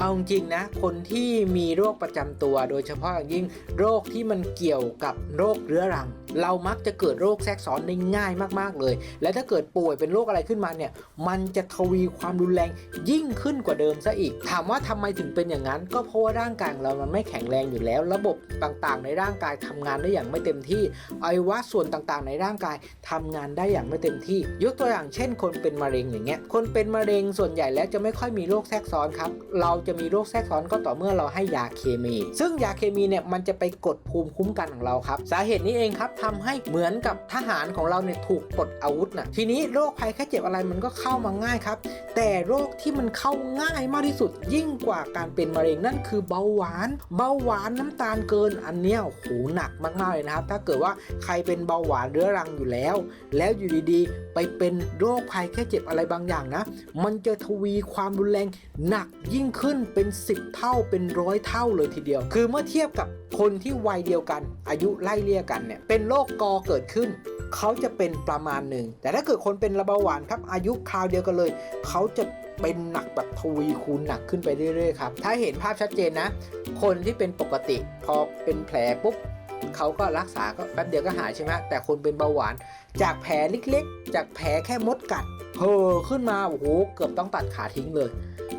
เอาจริงนะคนที่มีโรคประจำตัว โดยเฉพาะอย่างยิ่งโรคที่มันเกี่ยวกับโรคเรื้อรัง เรามักจะเกิดโรคแทรกซ้อนได้ง่ายมากๆเลย และถ้าเกิดป่วยเป็นโรคอะไรขึ้นมาเนี่ยมันจะทวีความรุนแรงยิ่งขึ้นกว่าเดิมซะอีก ถามว่าทำไมถึงเป็นอย่างนั้น ก็เพราะว่าร่างกายเรามันไม่แข็งแรงอยู่แล้ว ระบบต่างๆ ในร่างกายทำงานได้อย่างไม่เต็มที่อวัยวะส่วนต่างๆ ในร่างกายทำงานได้อย่างไม่เต็มที่ ยกตัวอย่างเช่น คนเป็นมะเร็งอย่างเงี้ยคนเป็นมะเร็งส่วนใหญ่แล้วจะไม่ค่อยมีโรคแทรกซ้อนครับเราจะมีโรคแทรกซ้อนก็ต่อเมื่อเราให้ยาเคมี ซึ่งยาเคมีเนี่ยมันจะไปกดภูมิคุ้มกันของเราครับ สาเหตุนี้เองครับทำให้เหมือนกับทหารของเราเนี่ยถูกปลดอาวุธนะทีนี้โรคภัยแค่เจ็บอะไรมันก็เข้ามาง่ายครับ แต่โรคที่มันเข้าง่ายมากที่สุด ยิ่งกว่าการเป็นมะเร็งนั่นคือเบาหวาน เบาหวานน้ำตาลเกินอันเนี้ยโอ้โหหนักมากๆเลยนะครับ ถ้าเกิดว่าใครเป็นเบาหวานเรื้อรังอยู่แล้ว แล้วอยู่ดีๆ ไปเป็นโรคภัยแค่เจ็บอะไรบางอย่างนะ มันจะทวีความรุนแรงหนักยิ่งขึ้นเป็น 10 เท่าเป็นร้อยเท่าเลยทีเดียว คือเมื่อเทียบกับคนที่วัยเดียวกัน อายุไล่เลี่ยกันเนี่ยเป็นโรคกอเกิดขึ้น เขาจะเป็นประมาณหนึ่ง แต่ถ้าเกิดคนเป็นระเบาหวานครับอายุคราวเดียวกันเลย เขาจะเป็นหนักแบบทวีคูณหนักขึ้นไปเรื่อยๆครับถ้าเห็นภาพชัดเจนนะ คนที่เป็นปกติ พอเป็นแผลปุ๊บเขาก็รักษาก็แป๊บเดียวก็หายใช่ไหมแต่คนเป็นเบาหวาน จากแผลเล็กๆ จากแผลแค่มดกัด เพอขึ้นมาโอ้โหเกือบต้องตัดขาทิ้งเลย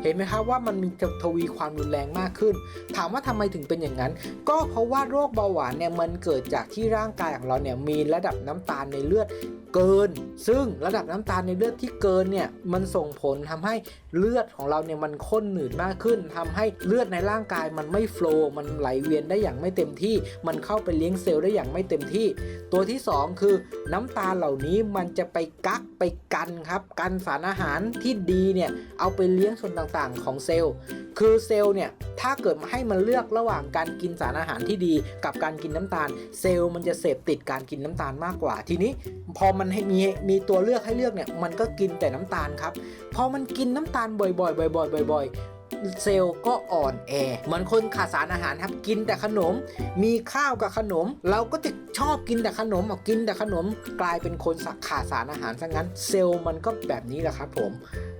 เห็นไหมครับว่ามันมีทวีความรุนแรงมากขึ้น ถามว่าทำไมถึงเป็นอย่างนั้น ก็เพราะว่าโรคเบาหวานเนี่ยมันเกิดจากที่ร่างกายของเราเนี่ยมีระดับน้ำตาลในเลือดเกิน ซึ่งระดับน้ำตาลในเลือดที่เกินเนี่ยมันส่งผลทำให้เลือดของเราเนี่ยมันข้นหนืดมากขึ้นทำให้เลือดในร่างกายมันไม่โฟล์มันไหลเวียนได้อย่างไม่เต็มที่ มันเข้าไปเลี้ยงเซลล์ได้อย่างไม่เต็มที่ ตัวที่ 2 คือน้ำตาลเหล่านี้มันจะไปกักไปกันครับกันสารอาหารที่ดีเนี่ยเอาไปเลี้ยงส่วนต่างๆ ของเซลล์ คือเซลล์เนี่ยถ้าเกิดให้มันเลือกระหว่างการกินสารอาหารที่ดี กับการกินน้ำตาล เซลล์มันจะเสพติดการกินน้ำตาลมากกว่า ทีนี้พอมันให้มีมีตัวเลือกให้เลือกเนี่ยมันก็กินแต่น้ำตาลครับพอมันกินน้ำตาลบ่อยๆบ่อยๆบ่อยๆ เซลล์ก็อ่อนแอ เหมือนคนขาดสารอาหารครับกินแต่ขนม มีข้าวกับขนม เราก็จะชอบกินแต่ขนมออกกินแต่ขนม กลายเป็นคนสักขาดสารอาหารซะงั้น เซลล์มันก็แบบนี้แหละครับผม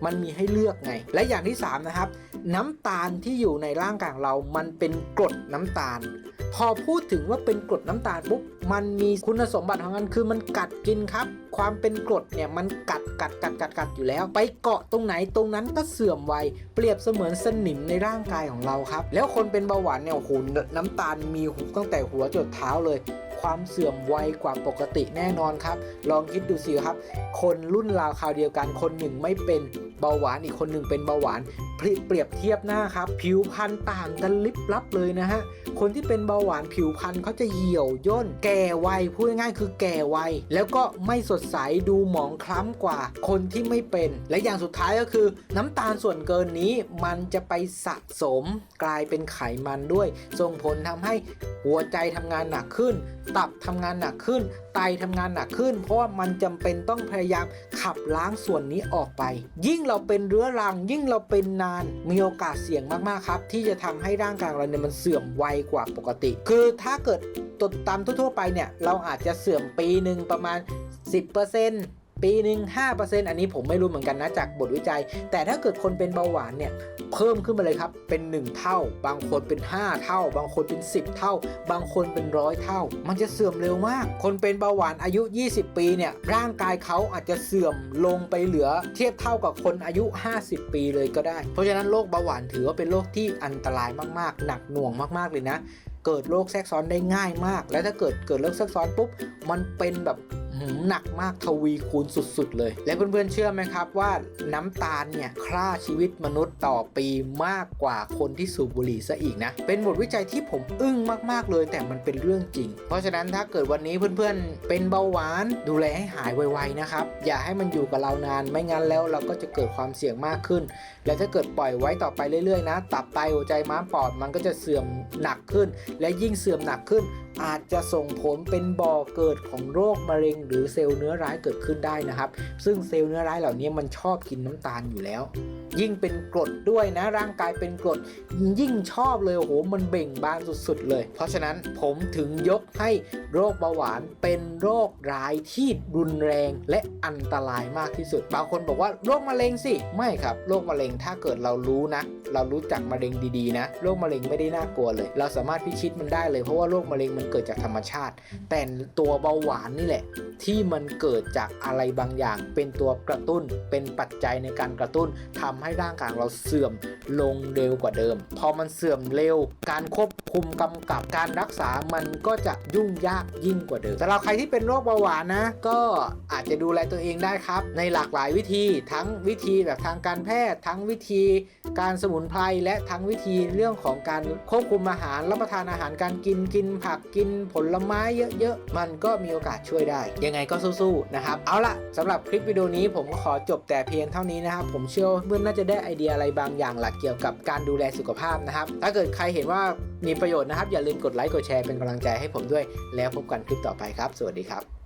มันมีให้เลือกไง และอย่างที่ 3 นะครับ น้ำตาลที่อยู่ในร่างกายเรา มันเป็นกรดน้ำตาล พอพูดถึงว่าเป็นกรดน้ำตาลปุ๊บมันมีคุณสมบัติของมันคือมันกัดกินครับ ความเป็นกรดเนี่ยมันกัดกัดกัดกัดกัดอยู่แล้ว ไปเกาะตรงไหนตรงนั้นก็เสื่อมไวเปรียบเสมือนสนิมในร่างกายของเราครับ แล้วคนเป็นเบาหวานเนี่ยโอ้โหน้ำตาลมีตั้งแต่หัวจดเท้าเลยความเสื่อมไวกว่าปกติแน่นอนครับ ลองคิดดูสิครับ คนรุ่นราวคราวเดียวกันคนหนึ่งไม่เป็น เบาหวานอีกคนหนึ่งเป็นเบาหวานเปรียบเปรียบเทียบหน้าครับ ผิวพรรณต่างกันลิบลับเลยนะฮะ คนที่เป็นเบาหวานผิวพรรณเขาจะเหี่ยวย่น แก่ไวพูดง่ายๆคือแก่ไวแล้วก็ไม่สดใสดูหมองคล้ำกว่า คนที่ไม่เป็น และอย่างสุดท้ายก็คือ น้ำตาลส่วนเกินนี้มันจะไปสะสมกลายเป็นไขมันด้วย ส่งผลทำให้หัวใจทำงานหนักขึ้น ตับทำงานหนักขึ้น ไตทำงานหนักขึ้น เพราะว่ามันจำเป็นต้องพยายามขับล้างส่วนนี้ออกไป ยิ่งเราเป็นเรื้อรัง ยิ่งเราเป็นนาน มีโอกาสเสี่ยงมากๆครับ ที่จะทำให้ร่างกายเราเนี่ยมันเสื่อมไวกว่าปกติ คือถ้าเกิดตดตามทั่วๆไปเนี่ยเราอาจจะเสื่อมปีหนึ่งประมาณ 10% ปีหนึ่ง5%อันนี้ผมไม่รู้เหมือนกันนะจากบทวิจัย แต่ถ้าเกิดคนเป็นเบาหวานเนี่ยเพิ่มขึ้นมาเลยครับ เป็น 1 เท่า บางคนเป็น 5 เท่า บางคนเป็น 10 เท่า บางคนเป็นร้อยเท่า มันจะเสื่อมเร็วมาก คนเป็นเบาหวานอายุ 20 ปีเนี่ยร่างกายเขาอาจจะเสื่อมลงไปเหลือเทียบเท่ากับคนอายุ 50 ปีเลยก็ได้ เพราะฉะนั้นโรคเบาหวานถือว่าเป็นโรคที่อันตรายมากๆ หนักหน่วงมากๆเลยนะเกิดโรคแทรกซ้อนได้ง่ายมาก และถ้าเกิดเกิดโรคแทรกซ้อนปุ๊บ มันเป็นแบบ หนักมากทวีคูณสุดๆเลย และเพื่อนๆเชื่อไหมครับว่าน้ำตาลเนี่ยฆ่าชีวิตมนุษย์ต่อปีมากกว่าคนที่สูบบุหรี่ซะอีกนะ เป็นบทวิจัยที่ผมอึ้งมากๆเลย แต่มันเป็นเรื่องจริง เพราะฉะนั้นถ้าเกิดวันนี้เพื่อนๆ เป็นเบาหวานดูแลให้หายไวๆนะครับ อย่าให้มันอยู่กับเรานานไม่งั้นแล้วเราก็จะเกิดความเสี่ยงมากขึ้น และถ้าเกิดปล่อยไว้ต่อไปเรื่อยๆนะตับไตหัวใจม้ามปอดมันก็จะเสื่อมหนักขึ้น และยิ่งเสื่อมหนักขึ้นอาจจะส่งผลเป็นบ่อเกิดของโรคมะเร็ง หรือเซลล์เนื้อร้ายเกิดขึ้นได้นะครับ ซึ่งเซลล์เนื้อร้ายเหล่านี้มันชอบกินน้ำตาลอยู่แล้ว ยิ่งเป็นกรดด้วยนะร่างกายเป็นกรดยิ่งชอบเลยโอ้โหมันเบ่งบานสุดๆเลย เพราะฉะนั้นผมถึงยกให้โรคเบาหวานเป็นโรคร้ายที่รุนแรงและอันตรายมากที่สุด บางคนบอกว่าโรคมะเร็งสิ ไม่ครับโรคมะเร็งถ้าเกิดเรารู้นะ เรารู้จักมะเร็งดีๆนะโรคมะเร็งไม่ได้น่ากลัวเลย เราสามารถพิชิตมันได้เลย เพราะว่าโรคมะเร็งมันเกิดจากธรรมชาติ แต่ตัวเบาหวานนี่แหละ ที่มันเกิดจากอะไรบางอย่าง เป็นตัวกระตุ้นเป็นปัจจัยในการกระตุ้นทำให้ร่างกายเราเสื่อมลงเร็วกว่าเดิม พอมันเสื่อมเร็ว การควบ คุมกำกับการรักษามันก็จะยุ่งยากยิ่งกว่าเดิมสำหรับใครที่เป็นโรคเบาหวานนะ ก็อาจจะดูแลตัวเองได้ครับ ในหลากหลายวิธีทั้งวิธีแบบทางการแพทย์ ทั้งวิธีการสมุนไพรและทั้งวิธีเรื่องของการควบคุมอาหารรับประทานอาหารการกินกินผักกินผลไม้เยอะๆ มันก็มีโอกาสช่วยได้ ยังไงก็สู้ๆนะครับ เอาละสำหรับคลิปวิดีโอนี้ผมก็ขอจบแต่เพียงเท่านี้นะครับ ผมเชื่อว่าเพื่อนน่าจะได้ไอเดียอะไรบางอย่างหลักเกี่ยวกับการดูแลสุขภาพนะครับ ถ้าเกิดใครเห็นว่า มีประโยชน์นะครับ อย่าลืมกดไลค์กดแชร์เป็นกำลังใจให้ผมด้วย แล้วพบกันคลิปต่อไปครับ สวัสดีครับ